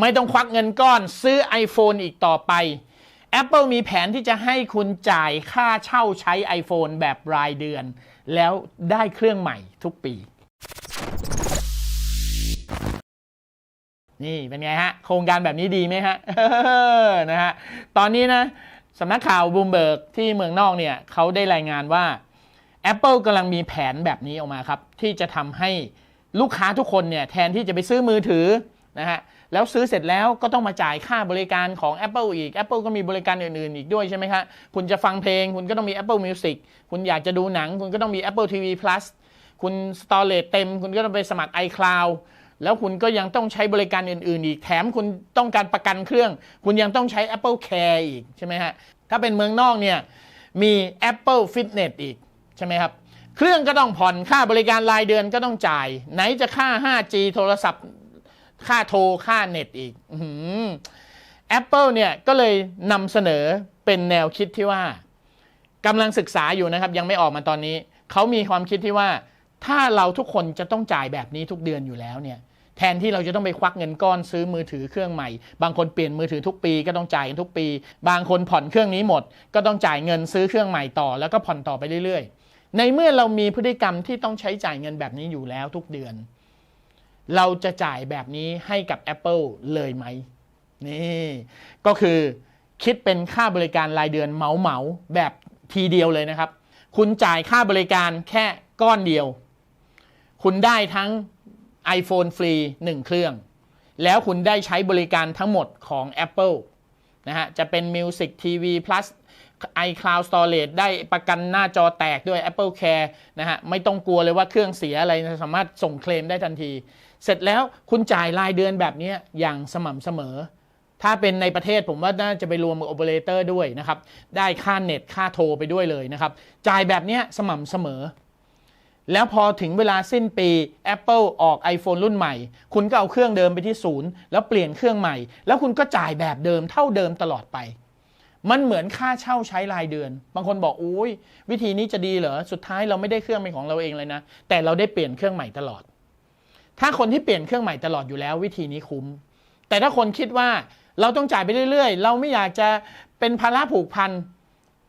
ไม่ต้องควักเงินก้อนซื้อ iPhone อีกต่อไป Apple มีแผนที่จะให้คุณจ่ายค่าเช่าใช้ iPhone แบบรายเดือน แล้วได้เครื่องใหม่ทุกปี นี่เป็นไงฮะ โครงการแบบนี้ดีไหมฮะนะฮะ ตอนนี้นะสำนักข่าวบูมเบิร์กที่เมืองนอกเนี่ยเขาได้รายงานว่า Apple กำลังมีแผนแบบนี้ออกมาครับ ที่จะทำให้ลูกค้าทุกคนเนี่ยแทนที่จะไปซื้อมือถือ นะฮะแล้วซื้อเสร็จแล้วก็ต้องมาจ่ายค่าบริการของ Apple อีก Apple ก็มีบริการอื่นๆ อีกด้วยใช่ไหมครับคุณจะฟังเพลง คุณก็ต้องมี Apple Music คุณอยากจะดูหนัง คุณก็ต้องมี Apple TV Plus คุณ Storage เต็ม คุณก็ต้องไปสมัคร iCloud แล้วคุณก็ยังต้องใช้บริการอื่นๆ อีกแถมคุณต้องการประกันเครื่อง คุณยังต้องใช้ Apple Care อีกใช่ไหมฮะถ้าเป็นเมืองนอกเนี่ยมี Apple Fitness อีกใช่ไหมครับเครื่องก็ต้องผ่อนค่าบริการรายเดือนก็ต้องจ่าย ไหนจะค่า 5G โทรศัพท์ ค่าโทร ค่าเน็ตอีกอื้อหือ Apple เนี่ยก็เลยนำเสนอเป็นแนวคิดที่ว่ากำลังศึกษาอยู่นะครับ ยังไม่ออกมาตอนนี้ เขามีความคิดที่ว่า ถ้าเราทุกคนจะต้องจ่ายแบบนี้ทุกเดือนอยู่แล้วเนี่ยแทนที่เราจะต้องไปควักเงินก้อนซื้อมือถือเครื่องใหม่ บางคนเปลี่ยนมือถือทุกปีก็ต้องจ่ายกันทุกปี บางคนผ่อนเครื่องนี้หมด ก็ต้องจ่ายเงินซื้อเครื่องใหม่ต่อ แล้วก็ผ่อนต่อไปเรื่อยๆ ในเมื่อเรามีพฤติกรรมที่ต้องใช้จ่ายเงินแบบนี้อยู่แล้วทุกเดือน เราจะจ่ายแบบนี้ให้กับ Apple เลยไหมนี่ก็คือคิดเป็นค่าบริการรายเดือนเหมาเหมาแบบทีเดียวเลยนะครับ คุณจ่ายค่าบริการแค่ก้อนเดียว คุณได้ทั้ง iPhone ฟรี 1 เครื่อง แล้วคุณได้ใช้บริการทั้งหมดของ Apple นะฮะ จะเป็น Music TV Plus iCloud Storage ได้ประกันหน้าจอแตกด้วย Apple Care นะฮะ ไม่ต้องกลัวเลยว่าเครื่องเสียอะไร สามารถส่งเคลมได้ทันที เสร็จแล้วคุณจ่ายรายเดือนแบบนี้อย่างสม่ำเสมอ ถ้าเป็นในประเทศผมว่าน่าจะไปรวมกับโอเปอเรเตอร์ด้วยนะครับ ได้ค่าเน็ตค่าโทรไปด้วยเลยนะครับ จ่ายแบบนี้สม่ำเสมอ แล้วพอถึงเวลาสิ้นปี Apple ออก iPhone รุ่นใหม่ คุณก็เอาเครื่องเดิมไปที่ศูนย์ แล้วเปลี่ยนเครื่องใหม่ แล้วคุณก็จ่ายแบบเดิมเท่าเดิมตลอดไปมันเหมือนค่าเช่าใช้รายเดือน บางคนบอกอุ้ยวิธีนี้จะดีเหรอ สุดท้ายเราไม่ได้เครื่องเป็นของเราเองเลยนะ แต่เราได้เปลี่ยนเครื่องใหม่ตลอด ถ้าคนที่เปลี่ยนเครื่องใหม่ตลอดอยู่แล้ววิธีนี้คุ้ม แต่ถ้าคนคิดว่าเราต้องจ่ายไปเรื่อยๆ เราไม่อยากจะเป็นภาระผูกพัน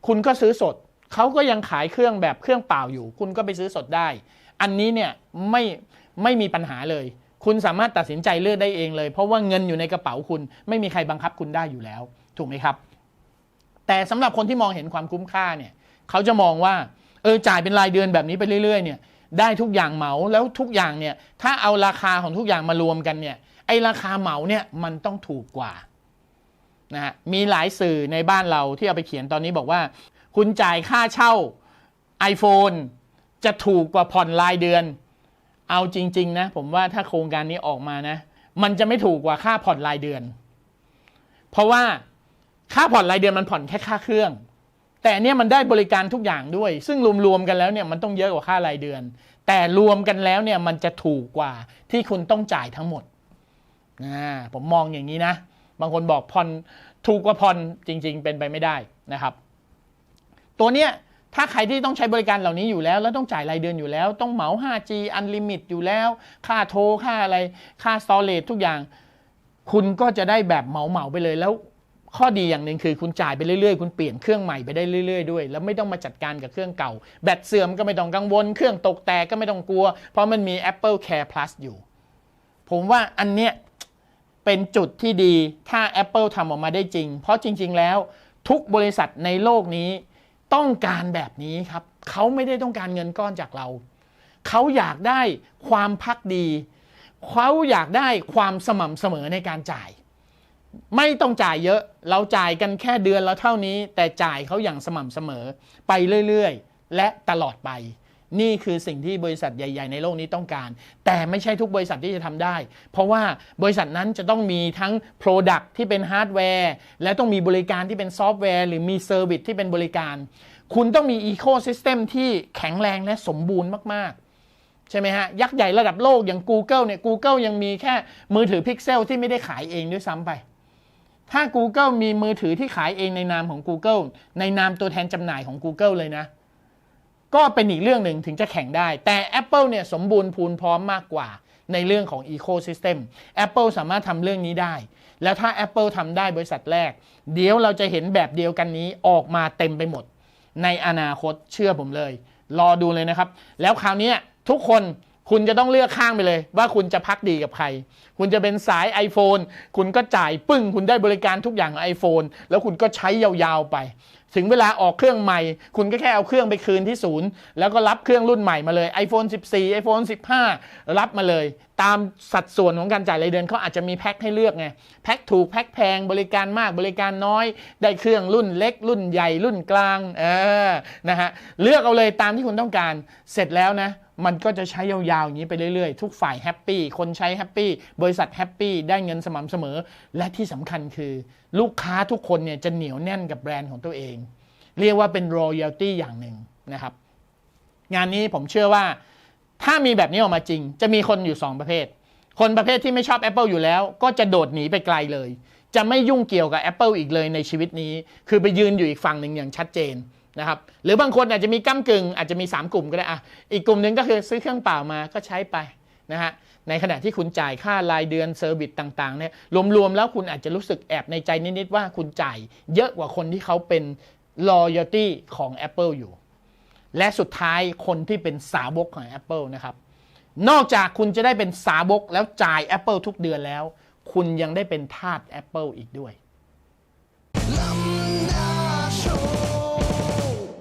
คุณก็ซื้อสด เขาก็ยังขายเครื่องแบบเครื่องเปล่าอยู่ คุณก็ไปซื้อสดได้ อันนี้เนี่ยไม่ไม่มีปัญหาเลย คุณสามารถตัดสินใจเลือกได้เองเลย เพราะว่าเงินอยู่ในกระเป๋าคุณ ไม่มีใครบังคับคุณได้อยู่แล้ว ถูกไหมครับ แต่สำหรับคนที่มองเห็นความคุ้มค่าเนี่ย เขาจะมองว่า เออจ่ายเป็นรายเดือนแบบนี้ไปเรื่อยๆเนี่ย ได้ทุกอย่างเหมาแล้วทุกอย่างเนี่ยถ้าเอาราคาของทุกอย่างมารวมกันเนี่ยไอราคาเหมาเนี่ยมันต้องถูกกว่านะฮะมีหลายสื่อในบ้านเราที่เอาไปเขียนตอนนี้บอกว่า คุณจ่ายค่าเช่า iPhone จะถูกกว่าผ่อนรายเดือน เอาจริง ๆ นะ ผมว่าถ้าโครงการนี้ออกมานะ มันจะไม่ถูกกว่าค่าผ่อนรายเดือน เพราะว่าค่าผ่อนรายเดือนมันผ่อนแค่ค่าเครื่อง แต่อันเนี้ยมันได้บริการทุกอย่างด้วย ซึ่งรวมๆกันแล้วเนี่ยมันต้องเยอะกว่าค่ารายเดือน แต่รวมกันแล้วเนี่ยมันจะถูกกว่าที่คุณต้องจ่ายทั้งหมดนะผมมองอย่างนี้นะ บางคนบอกผ่อนถูกกว่าผ่อนจริง ๆ เป็นไปไม่ได้นะครับ ตัวเนี้ยถ้าใครที่ต้องใช้บริการเหล่านี้อยู่แล้ว แล้วต้องจ่ายรายเดือนอยู่แล้ว ต้องเหมา 5G Unlimit อยู่แล้ว ค่าโทรค่าอะไร ค่า storage ทุกอย่าง คุณก็จะได้แบบเหมาเหมาไปเลยแล้ว ข้อดีอย่างหนึ่งคือคุณจ่ายไปเรื่อยๆ คุณเปลี่ยนเครื่องใหม่ไปได้เรื่อยๆด้วย แล้วไม่ต้องมาจัดการกับเครื่องเก่า แบตเสื่อมก็ไม่ต้องกังวล เครื่องตกแตกก็ไม่ต้องกลัว เพราะมันมี Apple Care Plus อยู่ ผมว่าอันเนี้ยเป็นจุดที่ดีถ้า Apple ทำออกมาได้จริง เพราะจริง ๆ แล้วทุกบริษัทในโลกนี้ต้องการแบบนี้ครับ เขาไม่ได้ต้องการเงินก้อนจากเรา เขาอยากได้ความพักดี เขาอยากได้ความสม่ำเสมอในการจ่าย ไม่ต้องจ่ายเยอะ เราจ่ายกันแค่เดือนละเท่านี้ แต่จ่ายเขาอย่างสม่ำเสมอ ไปเรื่อยๆ และตลอดไป นี่คือสิ่งที่บริษัทใหญ่ ๆ ในโลกนี้ต้องการ แต่ไม่ใช่ทุกบริษัทที่จะทำได้ เพราะว่าบริษัทนั้นจะต้องมีทั้ง Product ที่เป็นฮาร์ดแวร์ และต้องมีบริการที่เป็นซอฟต์แวร์ หรือมีเซอร์วิสที่เป็นบริการ คุณต้องมีอีโค y ิสเต็มที่แข็งแรงและสมบูรณ์มากๆใช่ไหมฮะ ยักษ์ใหญ่ระดับโลกอย่าง Google เนี่ย Google ยังมีแค่มือถือ Pixel ที่ไม่ได้ขายเองด้วยซ้ำไป ถ้า Google มีมือถือที่ขายเองในนามของ Google ในนามตัวแทนจำหน่ายของ Google เลยนะ ก็เป็นอีกเรื่องหนึ่งถึงจะแข่งได้ แต่ Apple เนี่ยสมบูรณ์พูนพร้อมมากกว่าในเรื่องของ Ecosystem Apple สามารถทำเรื่องนี้ได้ แล้วถ้า Apple ทำได้บริษัทแรก เดี๋ยวเราจะเห็นแบบเดียวกันนี้ออกมาเต็มไปหมด ในอนาคตเชื่อผมเลย รอดูเลยนะครับ แล้วคราวนี้ทุกคน คุณจะต้องเลือกข้างไปเลย ว่าคุณจะพักดีกับใคร คุณจะเป็นสาย iPhone คุณก็จ่ายปึ้ง คุณได้บริการทุกอย่างของ iPhone แล้วคุณก็ใช้ยาวๆไป ถึงเวลาออกเครื่องใหม่ คุณก็แค่เอาเครื่องไปคืนที่ศูนย์ แล้วก็รับเครื่องรุ่นใหม่มาเลย iPhone 14 iPhone 15 รับมาเลย ตามสัดส่วนของการจ่ายรายเดือนเขาอาจจะมีแพ็คให้เลือกไงแพ็คถูกแพ็คแพงบริการมากบริการน้อย ได้เครื่องรุ่นเล็ก รุ่นใหญ่รุ่นกลางเออนะฮะเลือกเอาเลยตามที่คุณต้องการเสร็จแล้วนะมันก็จะใช้ยาวๆอย่างนี้ไปเรื่อยๆ ทุกฝ่ายแฮปปี้ คนใช้แฮปปี้ บริษัทแฮปปี้ ได้เงินสม่ำเสมอ และที่สำคัญคือ ลูกค้าทุกคนเนี่ยจะเหนียวแน่นกับแบรนด์ของตัวเอง เรียกว่าเป็น royalty อย่างหนึ่งนะครับ งานนี้ผมเชื่อว่า ถ้ามีแบบนี้ออกมาจริง จะมีคนอยู่ 2 ประเภท คนประเภทที่ไม่ชอบ Apple อยู่แล้ว ก็จะโดดหนีไปไกลเลย จะไม่ยุ่งเกี่ยวกับ Apple อีกเลยในชีวิตนี้ คือไปยืนอยู่อีกฝั่งหนึ่งอย่างชัดเจนนะครับหรือบางคนอาจจะมีก้ากึ่งอาจจะมี 3 กลุ่มก็ได้อะอีกกลุ่มหนึ่งก็คือซื้อเครื่องเปล่ามาก็ใช้ไปนะฮะในขณะที่คุณจ่ายค่ารายเดือนเซอร์วิสต่างๆเนี่ยรวมๆแล้วคุณอาจจะรู้สึกแอบในใจนิดๆว่าคุณจ่ายเยอะกว่าคนที่เขาเป็น loyalty ของ Apple อยู่ และสุดท้ายคนที่เป็นสาวกของ Apple นะครับ นอกจากคุณจะได้เป็นสาวกแล้วจ่าย Apple ทุกเดือนแล้ว คุณยังได้เป็นทาส Apple อีกด้วย